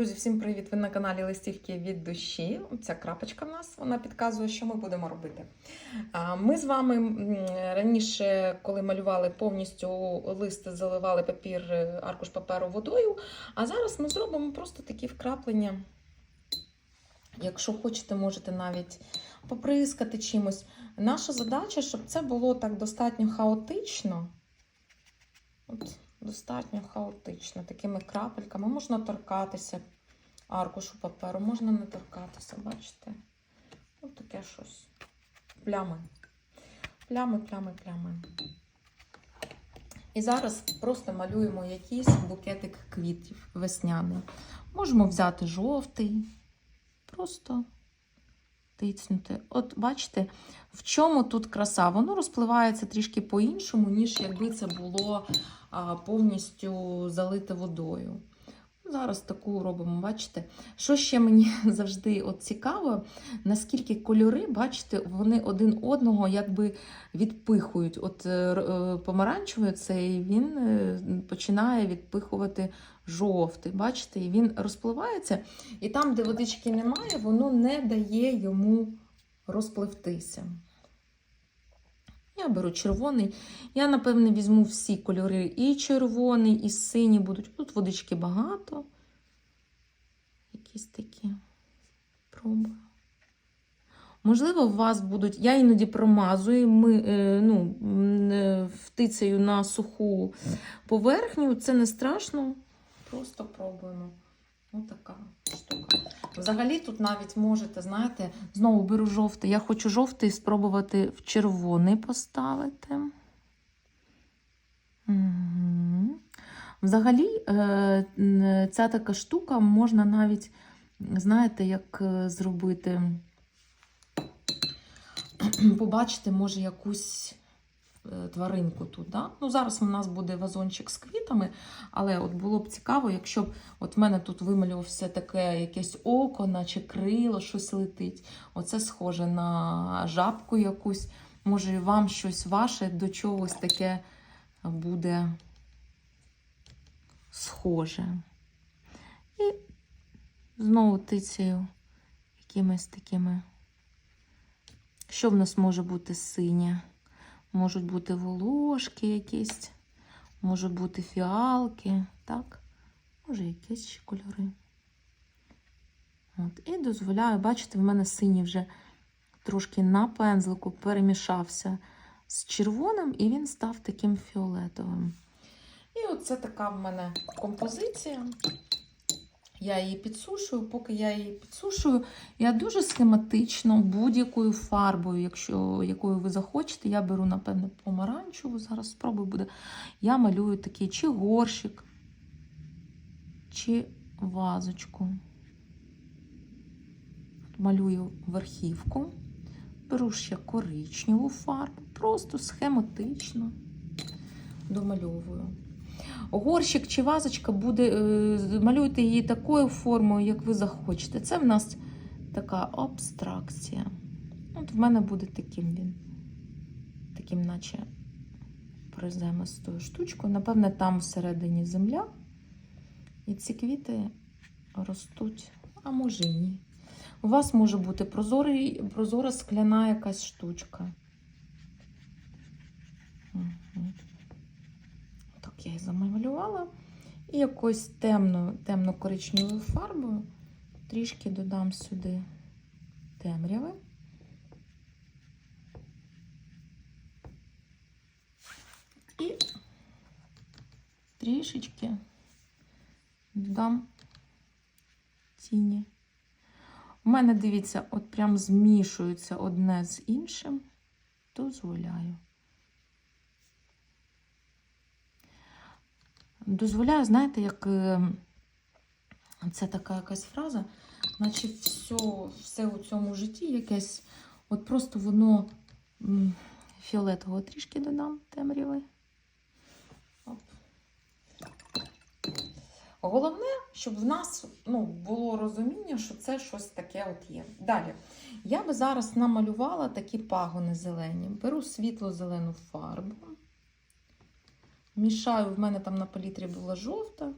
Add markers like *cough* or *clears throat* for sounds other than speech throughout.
Друзі, всім привіт! Ви на каналі Листівки від душі. Ця крапочка в нас вона підказує, що ми будемо робити. Ми з вами раніше, коли малювали повністю лист, заливали папір, е, аркуш паперу водою. А зараз ми зробимо просто такі вкраплення. Якщо хочете, можете навіть поприскати чимось. Наша задача, щоб це було так достатньо хаотично. От, достатньо хаотично. Такими крапельками можна торкатися аркушу паперу, можна не торкатися, бачите? Ось таке щось. Плями. Плями, плями, плями. І зараз просто малюємо якийсь букетик квітів весняний. Можемо взяти жовтий, просто тицнути. От бачите, в чому тут краса? Воно розпливається трішки по-іншому, ніж якби це було повністю залите водою. Зараз таку робимо, бачите? Що ще мені *laughs* завжди от цікаво, наскільки кольори, бачите, вони один одного якби відпихують. От е, е, помаранчевий цей він е, починає відпихувати жовтий. Бачите, і він розпливається. І там, де водички немає, воно не дає йому розпливтися. Я беру червоний. Я, напевне, візьму всі кольори. І червоний, і синій будуть. Тут водички багато. Якісь такі. Пробую. Можливо, у вас будуть. Я іноді промазую, ми, е, ну, е, втицею на суху поверхню. Це не страшно. Просто пробуємо. Ось така штука. Взагалі, тут навіть можете, знаєте, знову беру жовтий. Я хочу жовтий спробувати в червоний поставити. Взагалі, е, ця така штука можна навіть, знаєте, як е, зробити. *clears throat* Побачити, може, якусь тваринку тут. Да? Ну, зараз у нас буде вазончик з квітами, але от було б цікаво, якщо б от в мене тут вималювався таке якесь око, наче крило, щось летить. Оце схоже на жабку якусь. Може, вам щось ваше до чогось таке буде схоже. І знову тицею якимись такими. Що в нас може бути синє? Можуть бути волошки якісь, можуть бути фіалки, так? Може, якісь кольори. От. І дозволяю, бачите, в мене синій вже трошки на пензлику перемішався з червоним, і він став таким фіолетовим. І оце така в мене композиція. Я її підсушую, поки я її підсушую, я дуже схематично будь-якою фарбою, якщо якою ви захочете, я беру, напевно, помаранчеву, зараз спробую буде. Я малюю такий чи горщик, чи вазочку. Малюю верхівку, беру ще коричневу фарбу, просто схематично домальовую. Горщик чи вазочка буде, е, малюйте її такою формою, як ви захочете. Це в нас така абстракція. От в мене буде таким він. Таким, наче приземистою штучкою. Напевне, там всередині земля. І ці квіти ростуть, а може і ні. У вас може бути прозорий, прозора скляна якась штучка. Мгм. Я і замалювала. І якоюсь темно, темно-коричневою фарбою трішки додам сюди темряви. І трішечки додам тіні. У мене, дивіться, от прям змішується одне з іншим. Дозволяю. Дозволяю, знаєте, як е, це така якась фраза, наче все, все у цьому житті якесь, от просто воно м, фіолетового трішки додам темряви. Головне, щоб в нас ну, було розуміння, що це щось таке от є. Далі. Я би зараз намалювала такі пагони зелені. Беру світло-зелену фарбу. Мішаю, в мене там на палітрі була жовта.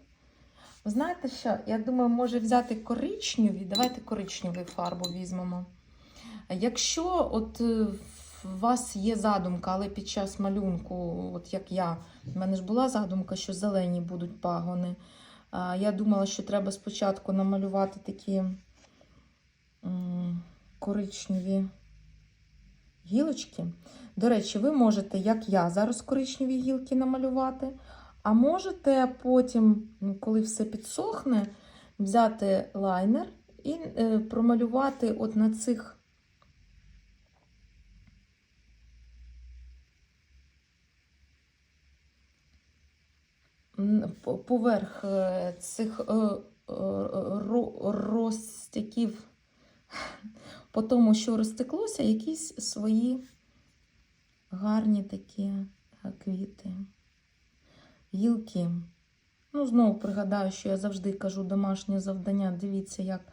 Ви знаєте що? Я думаю, може взяти коричневі. Давайте коричневу фарбу візьмемо. Якщо от е, в вас є задумка, але під час малюнку, от як я, в мене ж була задумка, що зелені будуть пагони. Я думала, що треба спочатку намалювати такі коричневі гілочки. До речі, ви можете, як я, зараз коричневі гілки намалювати, а можете потім, ну, коли все підсохне, взяти лайнер і е, промалювати от на цих поверх е, цих е, ро- розтяків по тому, що розтеклося, якісь свої гарні такі е, квіти, гілки. Ну, знову пригадаю, що я завжди кажу домашнє завдання. Дивіться, як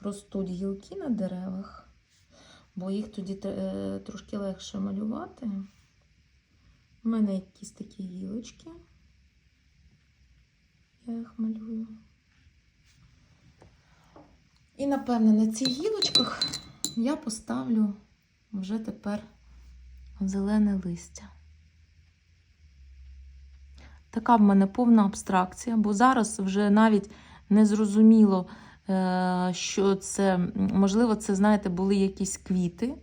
ростуть гілки на деревах, бо їх тоді е, трошки легше малювати. У мене якісь такі гілочки. Я їх малюю. І, напевне, на цих гілочках я поставлю вже тепер зелене листя. Така в мене повна абстракція, бо зараз вже навіть не зрозуміло, е, що це, можливо, це, знаєте, були якісь квіти,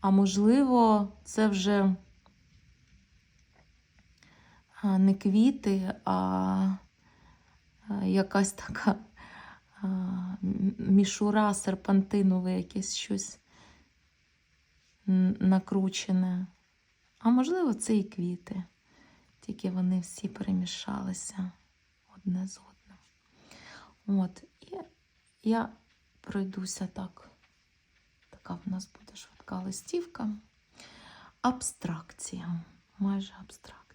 а можливо, це вже не квіти, а якась така мішура серпантинове, якесь щось накручене. А можливо, це і квіти. Тільки вони всі перемішалися одне з одним. От, і я пройдуся так. Така в нас буде швидка листівка. Абстракція. Майже абстракція.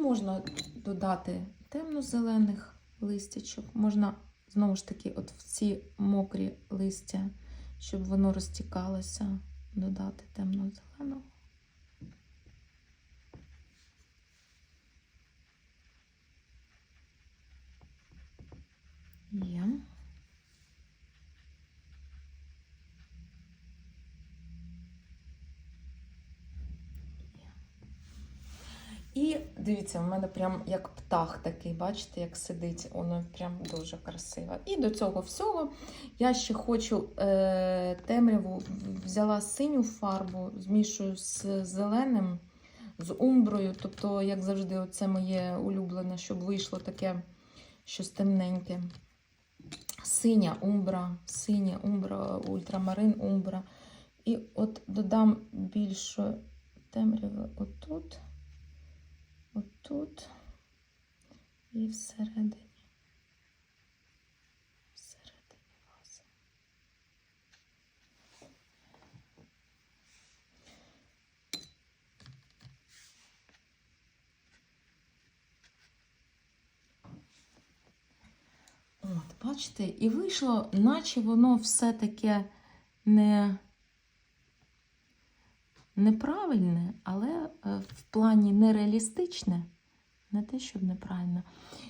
Можна додати темно-зелених листячок. Можна, знову ж таки, от в ці мокрі листя, щоб воно розтікалося, додати темно-зеленого. Є. І дивіться, в мене прям як птах такий, бачите, як сидить, воно прям дуже красиво. І до цього всього я ще хочу е, темряву, взяла синю фарбу, змішую з зеленим, з умброю. Тобто, як завжди, це моє улюблене, щоб вийшло таке щось темненьке. Синя умбра, синя умбра, ультрамарин умбра. І от додам більше темряви отут отут і всередині. Всередині вази. От, бачите, і вийшло, наче воно все таке не неправильне, але е, в плані нереалістичне, не те, щоб неправильно.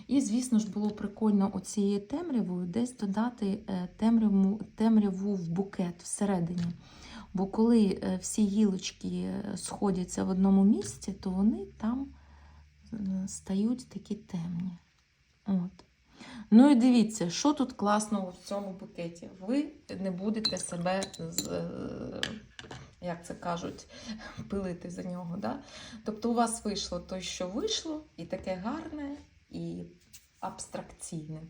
І, звісно ж, було прикольно оцією темрявою десь додати е, темряву, темряву в букет всередині. Бо коли е, всі гілочки сходяться в одному місці, то вони там стають такі темні. От. Ну і дивіться, що тут класного в цьому букеті. Ви не будете себе з. Як це кажуть, пилити за нього. Да? Тобто у вас вийшло те, що вийшло, і таке гарне, і абстракційне.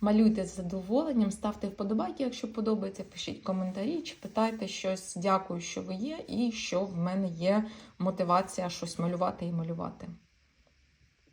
Малюйте з задоволенням, ставте вподобайки, якщо подобається, пишіть коментарі, чи питайте щось. Дякую, що ви є, і що в мене є мотивація щось малювати і малювати.